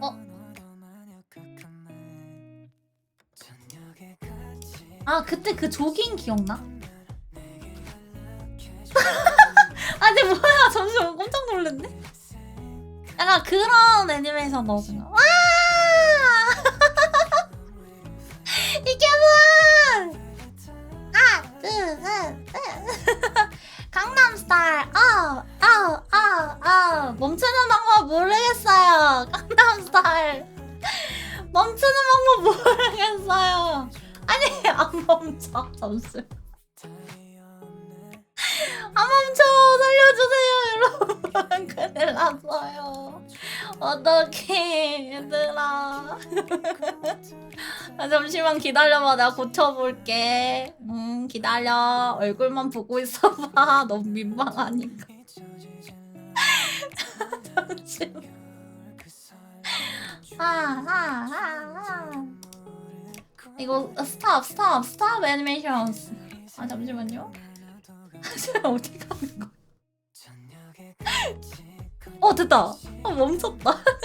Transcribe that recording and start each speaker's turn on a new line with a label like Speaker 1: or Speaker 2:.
Speaker 1: 어? 아 그때 그 조깅 기억나? 아니 뭐야 잠시만 깜짝 놀랐네 약간 그런 애니메이션 넣어준 거 와! 이게 뭐야 하나 둘 멈추는 방법 모르겠어요. 강남스타일. 멈추는 방법 모르겠어요. 아니 안 멈춰. 잠시 안 멈춰. 살려주세요 여러분. 큰일 났어요. 어떡해 얘들아. 아, 잠시만 기다려봐. 내가 고쳐볼게. 음 기다려. 얼굴만 보고 있어봐. 너무 민망하니까 잠시만 아아 아 아. 이거 스탑 스탑 스탑 애니메이션 아 잠시만요. 제가 어디 가는 거야? 어 됐다. 어 멈췄다